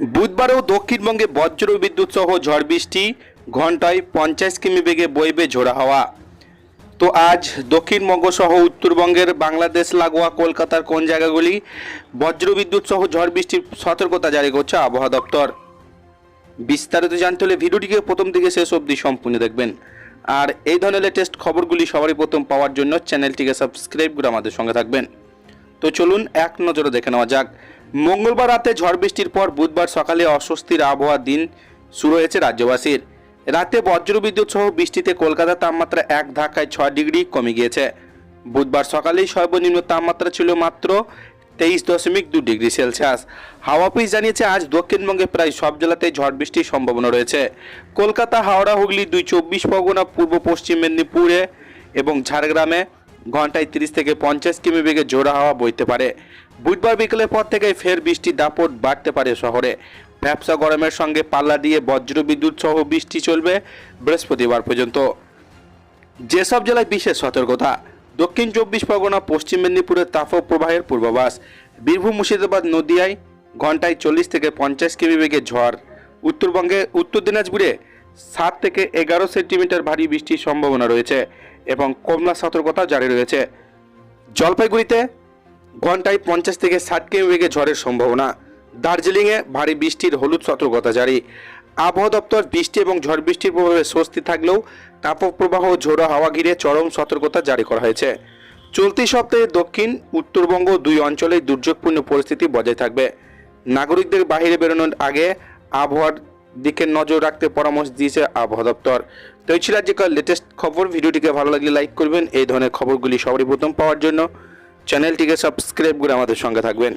বুধবারও দক্ষিণবঙ্গে বজ্র বিদ্যুৎ সহ ঝড় বৃষ্টি ঘন্টায় পঞ্চাশ কিমি বেগে বইবে ঝোড়া হাওয়া। তো আজ দক্ষিণবঙ্গ সহ উত্তরবঙ্গের বাংলাদেশ, লাগোয়া, কলকাতার কোন জায়গাগুলি বজ্র বিদ্যুৎ সহ ঝড় বৃষ্টির সতর্কতা জারি করছে আবহাওয়া দপ্তর? বিস্তারিত জানতে হলে ভিডিওটিকে প্রথম থেকে শেষ অবধি সম্পূর্ণ দেখবেন। আর এই ধরনের লেটেস্ট খবরগুলি সবারই প্রথম পাওয়ার জন্য চ্যানেলটিকে সাবস্ক্রাইব করে আমাদের সঙ্গে থাকবেন। তো চলুন এক নজরে দেখে নেওয়া যাক। মঙ্গলবার রাতে ঝড় বৃষ্টির পর বুধবার সকালে অস্বস্তির আবহাওয়ার দিন শুরু হয়েছে রাজ্যবাসীর। রাতে বজ্রবিদ্যুৎ সহ বৃষ্টিতে কলকাতার তাপমাত্রা এক ধাক্কায় ছয় ডিগ্রি কমে গিয়েছে। বুধবার সকালেই সর্বনিম্ন তাপমাত্রা ছিল মাত্র তেইশ দশমিক দু ডিগ্রি সেলসিয়াস। হাওয়া অফিস জানিয়েছে, আজ দক্ষিণবঙ্গে প্রায় সব জেলাতেই ঝড় বৃষ্টির সম্ভাবনা রয়েছে। কলকাতা, হাওড়া, হুগলি দুই চব্বিশ পরগনা, পূর্ব পশ্চিম মেদিনীপুরে এবং ঝাড়গ্রামে ঘন্টায় তিরিশ থেকে পঞ্চাশ কিমি বেগে জোড়া হাওয়া বইতে পারে। বুধবার বিকেলের পর থেকে ফের বৃষ্টির দাপট বাড়তে পারে শহরে। ব্যবসা গরমের সঙ্গে পাল্লা দিয়ে বজ্র বিদ্যুৎ সহ বৃষ্টি চলবে বৃহস্পতিবার পর্যন্ত। যেসব জেলায় বিশেষ সতর্কতা, দক্ষিণ চব্বিশ পরগনা, পশ্চিম মেদিনীপুরের তাপপ্রবাহের পূর্বাভাস, বীরভূম, মুর্শিদাবাদ, নদিয়ায় ঘন্টায় চল্লিশ থেকে পঞ্চাশ কিমি বেগে ঝড়, উত্তরবঙ্গে, উত্তর দিনাজপুরে সাত থেকে এগারো সেন্টিমিটার ভারী বৃষ্টির সম্ভাবনা রয়েছে এবং কমলা সতর্কতা জারি রয়েছে। জলপাইগুড়িতে ঘন্টায় পঞ্চাশ থেকে ষাট কিমি বেগে ঝড়ের সম্ভাবনা। দার্জিলিংয়ে ভারী বৃষ্টির হলুদ সতর্কতা জারি। আবহাওয়া দপ্তর বৃষ্টি এবং ঝড় বৃষ্টির প্রভাবে স্বস্তি থাকলেও তাপপ্রবাহ ঝোড়ো হাওয়া ঘিরে চরম সতর্কতা জারি করা হয়েছে। চলতি সপ্তাহে দক্ষিণ, উত্তরবঙ্গ দুই অঞ্চলেই দুর্যোগপূর্ণ পরিস্থিতি বজায় থাকবে। নাগরিকদের বাইরে বেরোনোর আগে আবহাওয়ার দিকে নজর রাখতে পরামর্শ দিয়েছে আবহাওয়া দপ্তর। তো এই ছিল আজকের লেটেস্ট খবর। ভিডিওটিকে ভালো লাগলে লাইক করবেন। এই ধরনের খবরগুলি সবারই প্রথম পাওয়ার জন্য চ্যানেলটিকে সাবস্ক্রাইব করে আমাদের সঙ্গে থাকবেন।